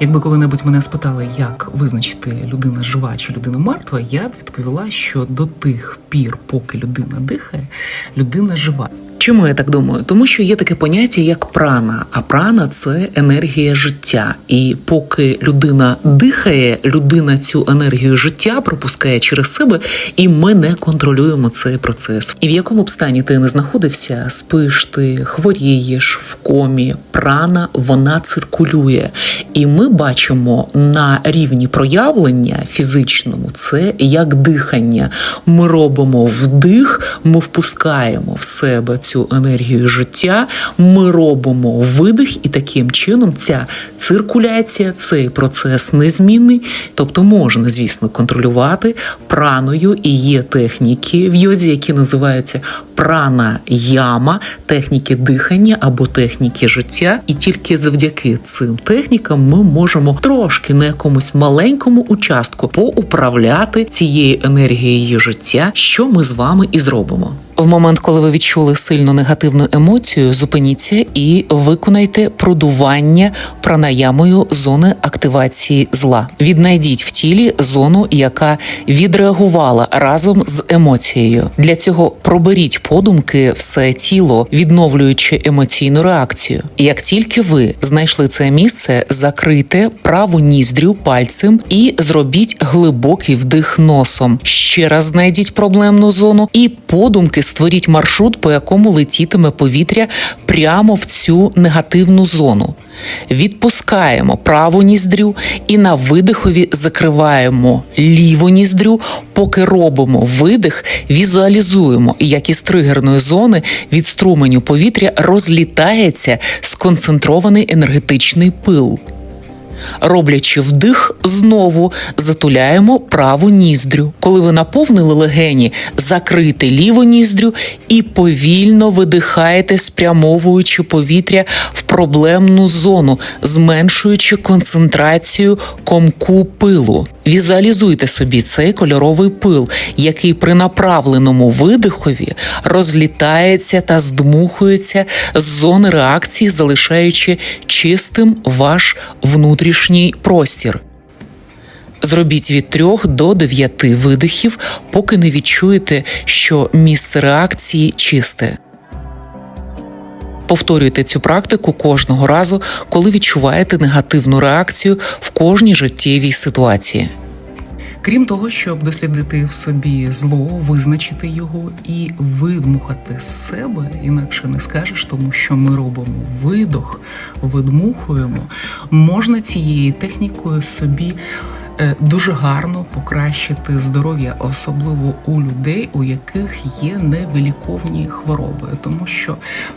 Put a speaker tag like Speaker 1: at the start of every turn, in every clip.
Speaker 1: Якби коли-небудь мене спитали, як визначити людина жива чи людина мертва, я б відповіла, що до тих пір, поки людина дихає, людина жива. Чому я так думаю? Тому що є таке поняття як прана, а прана це енергія життя. І поки людина дихає, людина цю енергію життя пропускає через себе, і ми не контролюємо цей процес. І в якому б стані ти не знаходився, спиш ти, хворієш в комі, прана вона циркулює. І ми бачимо на рівні проявлення фізичному це як дихання. Ми робимо вдих, ми впускаємо в себе цю енергію життя, ми робимо видих, і таким чином ця циркуляція, цей процес незмінний. Тобто можна, звісно, контролювати праною, і є техніки в йозі, які називаються прана яма, техніки дихання або техніки життя. І тільки завдяки цим технікам ми можемо трошки на якомусь маленькому участку поуправляти цією енергією життя, що ми з вами і зробимо. В момент, коли ви відчули сильну негативну емоцію, зупиніться і виконайте продування пранаямою зони активації зла. Віднайдіть в тілі зону, яка відреагувала разом з емоцією. Для цього проберіть подумки все тіло, відновлюючи емоційну реакцію. Як тільки ви знайшли це місце, закрийте праву ніздрю пальцем і зробіть глибокий вдих носом. Ще раз знайдіть проблемну зону і подумки створіть маршрут, по якому летітиме повітря прямо в цю негативну зону. Відпускаємо праву ніздрю і на видихові закриваємо ліву ніздрю. Поки робимо видих, візуалізуємо, як із тригерної зони від струменю повітря розлітається сконцентрований енергетичний пил. Роблячи вдих, знову затуляємо праву ніздрю. Коли ви наповнили легені, закрийте ліву ніздрю і повільно видихаєте, спрямовуючи повітря в проблемну зону, зменшуючи концентрацію комку пилу. Візуалізуйте собі цей кольоровий пил, який при направленому видихові розлітається та здмухується з зони реакції, залишаючи чистим ваш внутрішній простір. Зробіть від 3 до 9 видихів, поки не відчуєте, що місце реакції чисте. Повторюйте цю практику кожного разу, коли відчуваєте негативну реакцію в кожній життєвій ситуації. Крім того, щоб дослідити в собі зло, визначити його і видмухати з себе, інакше не скажеш, тому що ми робимо видох, видмухуємо, можна цією технікою собі. Е, Дуже гарно покращити здоров'я, особливо у людей, у яких є невиліковні хвороби, тому що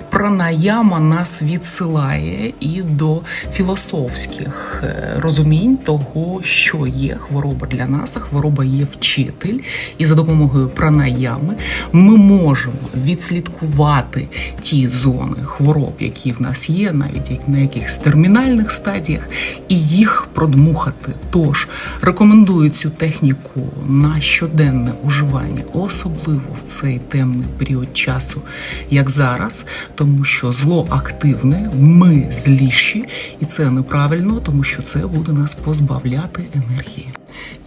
Speaker 1: пранаяма нас відсилає і до філософських е, розумінь того, що є хвороба для нас, а хвороба є вчитель, і за допомогою пранаями ми можемо відслідкувати ті зони хвороб, які в нас є, навіть на якихось термінальних стадіях, і їх продмухати. Тож рекомендую цю техніку на щоденне уживання, особливо в цей темний період часу, як зараз, тому що зло активне, ми зліші, і це неправильно, тому що це буде нас позбавляти енергії.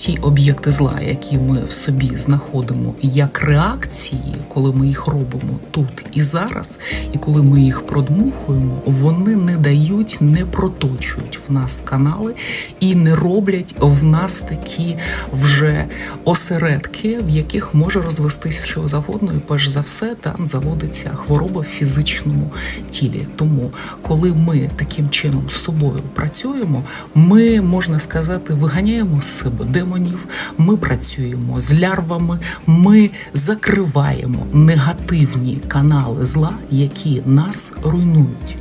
Speaker 1: Ті об'єкти зла, які ми в собі знаходимо як реакції, коли ми їх робимо тут і зараз, і коли ми їх продмухуємо, вони не дають, не проточують в нас канали і не роблять в нас такі вже осередки, в яких може розвестись що завгодно, і перш за все там заводиться хвороба в фізичному тілі. Тому, коли ми таким чином з собою працюємо, ми можна сказати, виганяємо з себе демонів, ми працюємо з лярвами, ми закриваємо негативні канали зла, які нас руйнують.